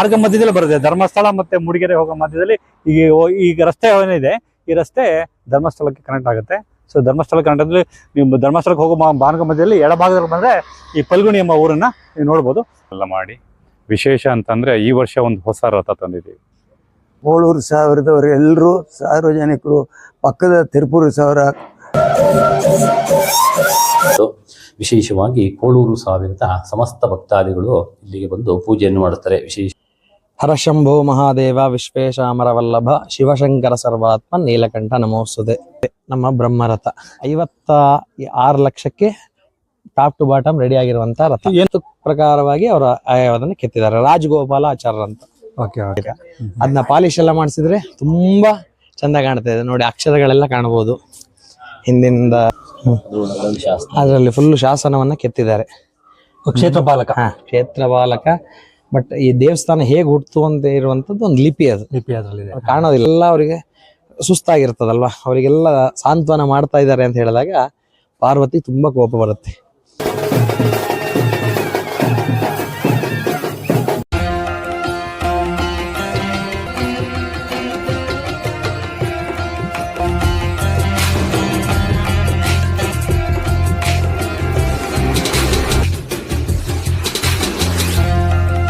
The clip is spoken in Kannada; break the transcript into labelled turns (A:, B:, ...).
A: ಮಾರ್ಗ ಮಧ್ಯದಲ್ಲಿ ಬರುತ್ತೆ. ಧರ್ಮಸ್ಥಳ ಮತ್ತೆ ಮೂಡಿಗೆರೆ ಹೋಗೋ ಮಧ್ಯದಲ್ಲಿ ಈಗ ಈಗ ರಸ್ತೆ ಏನಿದೆ ಈ ರಸ್ತೆ ಧರ್ಮಸ್ಥಳಕ್ಕೆ ಕನೆಕ್ಟ್ ಆಗುತ್ತೆ. ಸೊ ಧರ್ಮಸ್ಥಳ ಕನೆಕ್ಟ್ ಅಂದ್ರೆ ನೀವು ಧರ್ಮಸ್ಥಳಕ್ಕೆ ಹೋಗೋ ಮಾ- ಮಾರ್ಗ ಮಧ್ಯದಲ್ಲಿ ಎಡಭಾಗದಲ್ಲಿ ಬಂದ್ರೆ ಈ ಪಲ್ಗುಣಿ ಎಂಬ ಊರನ್ನ ನೀವು ನೋಡ್ಬೋದು.
B: ಎಲ್ಲ ಮಾಡಿ. ವಿಶೇಷ ಅಂತಂದ್ರೆ ಈ ವರ್ಷ ಒಂದು ಹೊಸ ರಥ ತಂದಿದ್ದೀವಿ.
C: ಏಳೂರು ಸಾವಿರದವರು ಎಲ್ಲರೂ ಸಾರ್ವಜನಿಕರು ಪಕ್ಕದ ತಿರುಪೂರು ಸಾವಿರ.
D: ವಿಶೇಷವಾಗಿ ಕೋಳೂರು ಸಾವಿರದ ಸಮಸ್ತ ಭಕ್ತಾದಿಗಳು ಇಲ್ಲಿಗೆ ಬಂದು ಪೂಜೆಯನ್ನು ಮಾಡುತ್ತಾರೆ. ವಿಶೇಷ
E: ಹರಶಂಭೋ ಮಹಾದೇವ ವಿಶ್ವೇಶಾಮರವಲ್ಲಭ ಶಿವಶಂಕರ ಸರ್ವಾತ್ಮ ನೀಲಕಂಠ ನಮೋಸ್ತುದೆ ನಮ್ಮ ಬ್ರಹ್ಮರಥ. ಐವತ್ತ ಆರು ಲಕ್ಷಕ್ಕೆ ಟಾಪ್ ಟು ಬಾಟಮ್ ರೆಡಿ ಆಗಿರುವಂತ ರಥ. ಏನು ಪ್ರಕಾರವಾಗಿ ಅವರ ಅದನ್ನ ಕೆತ್ತಿದ್ದಾರೆ. ರಾಜಗೋಪಾಲ ಆಚಾರ ಅಂತ
A: ಓಕೆ. ಓಕೆ
E: ಅದನ್ನ ಪಾಲಿಶ್ ಎಲ್ಲ ಮಾಡಿಸಿದ್ರೆ ತುಂಬಾ ಚಂದ ಕಾಣ್ತಾ ಇದೆ. ನೋಡಿ ಅಕ್ಷರಗಳೆಲ್ಲ ಕಾಣಬಹುದು ಹಿಂದಿನಿಂದ ಅದರಲ್ಲಿ ಫುಲ್ ಶಾಸನವನ್ನ ಕೆತ್ತಿದ್ದಾರೆ. ಕ್ಷೇತ್ರಪಾಲಕ. ಕ್ಷೇತ್ರಪಾಲಕ ಬಟ್ ಈ ದೇವಸ್ಥಾನ ಹೇಗೆ ಹುಟ್ಟಿತು ಅಂತ ಇರುವಂಥದ್ದು ಒಂದು ಲಿಪಿ ಅದು.
A: ಲಿಪಿ ಅದರಲ್ಲಿದೆ.
E: ಕಾಣೋದಿಲ್ಲ ಎಲ್ಲ ಅವರಿಗೆ ಸುಸ್ತಾಗಿರ್ತದಲ್ವಾ? ಅವರಿಗೆಲ್ಲ ಸಾಂತ್ವನ ಮಾಡ್ತಾ ಇದ್ದಾರೆ ಅಂತ ಹೇಳಿದಾಗ ಪಾರ್ವತಿ ತುಂಬ ಕೋಪ ಬರುತ್ತೆ.